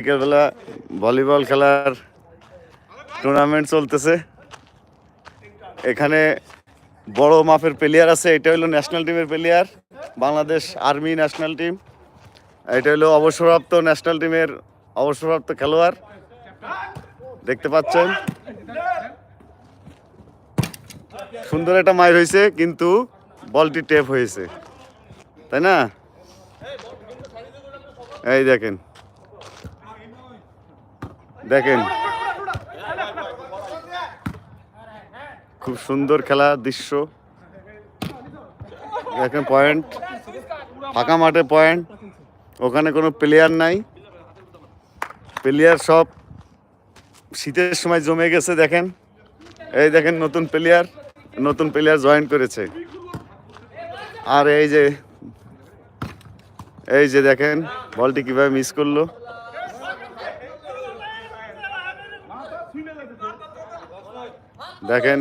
বিকেলবেলা ভলিবল খেলার টুর্নামেন্ট চলতেছে। এখানে বড় মাপের প্লেয়ার আছে, এটা হলো ন্যাশনাল টিমের player Bangladesh army national team এটা হলো অবসরপ্রাপ্ত ন্যাশনাল টিমের অবসরপ্রাপ্ত খেলোয়াড়। দেখতে পাচ্ছেন? সুন্দর একটা মাইর হয়েছে কিন্তু বলটি টেপ হয়েছে তাই না? এই দেখেন। দেখেন। খুব সুন্দর খেলা দৃশ্য। দেখেন পয়েন্ট ফাঁকা মাঠে পয়েন্ট ওখানে কোনো প্লেয়ার নাই। প্লেয়ার সব শীতের সময় জমে গেছে, দেখেন। এই দেখেন নতুন প্লেয়ার নতুন প্লেয়ার জয়েন করেছে। আর এই যে এই যে দেখেন, বলটি কীভাবে মিস করল। দেখেন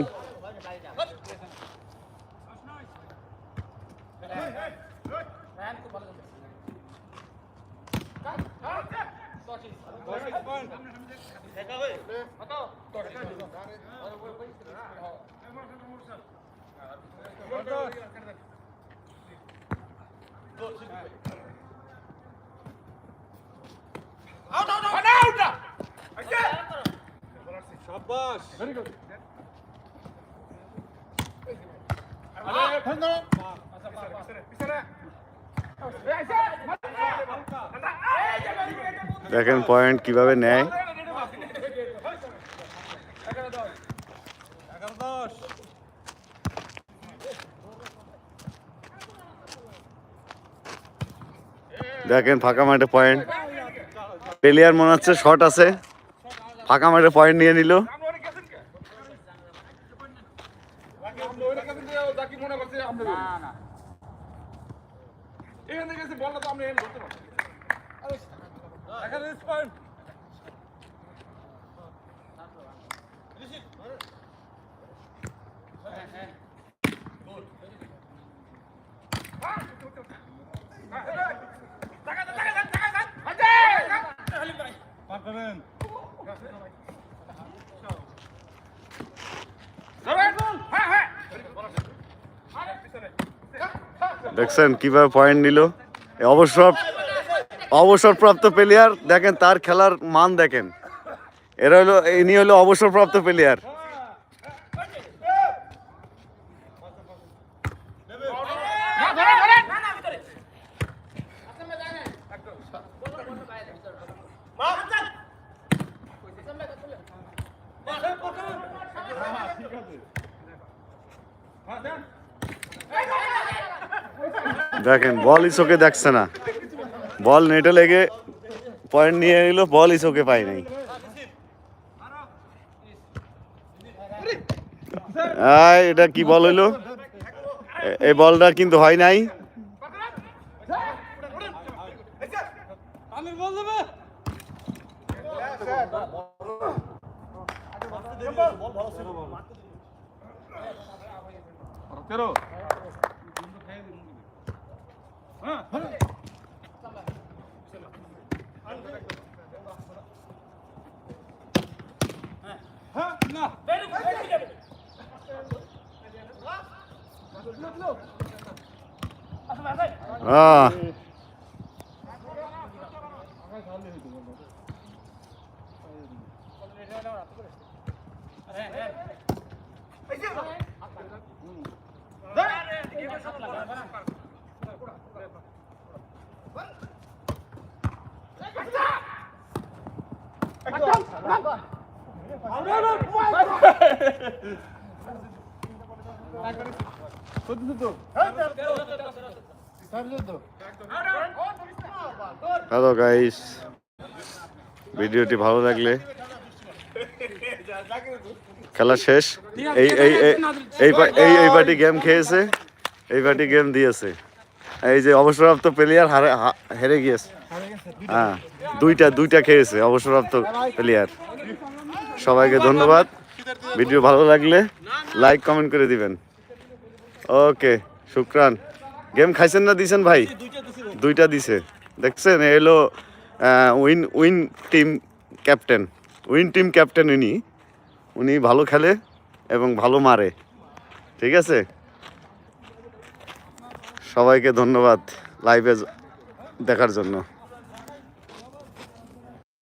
দেখেন পয়েন্ট কীভাবে নেয়। দেখেন ফাঁকা মাঠে পয়েন্ট। প্লেয়ার মনে হচ্ছে শর্ট আছে। ফাঁকা মাঠে পয়েন্ট নিয়ে নিল। আপনি না না। এখান থেকে এসে বলটা তো আপনি এখানে ধরতে পারবেন এখানে স্পাইন Pak Keren. দেখছেন কীভাবে পয়েন্ট নিল? অবসর অবসরপ্রাপ্ত প্লেয়ার দেখেন তার খেলার মান দেখেন। এরা হলো ইনি হলো অবসরপ্রাপ্ত প্লেয়ার দেখেন বল চোখে দেখছে না। বল নেটে লেগে পয়েন্ট নিয়ে এলো বল চোখে পাই নাই। আয়, এটা কি বল হইল? এই বলটা কিন্তু হয় নাই। 아. হ্যালো গাইস ভিডিওটি ভালো লাগলে? খেলা শেষ? এই এই এই- এই এই পার্টি গেম খেয়েছে? এই পার্টি গেম দিয়েছে। এই যে অবসরপ্রাপ্ত প্লেয়ার হারে হেরে গিয়েছে। হ্যাঁ দুইটা দুইটা খেয়েছে, অবসরপ্রাপ্ত প্লেয়ার সবাইকে ধন্যবাদ। ভিডিও ভালো লাগলে লাইক কমেন্ট করে দিবেন। ওকে শুক্রান। গেম খাইছেন না দিছেন ভাই? দুইটা দিছে। দেখছেন এলো win win team captain win team captain উনি উনি ভালো খেলে এবং ভালো মারে। ঠিক আছে? সবাইকে ধন্যবাদ লাইভে দেখার জন্য।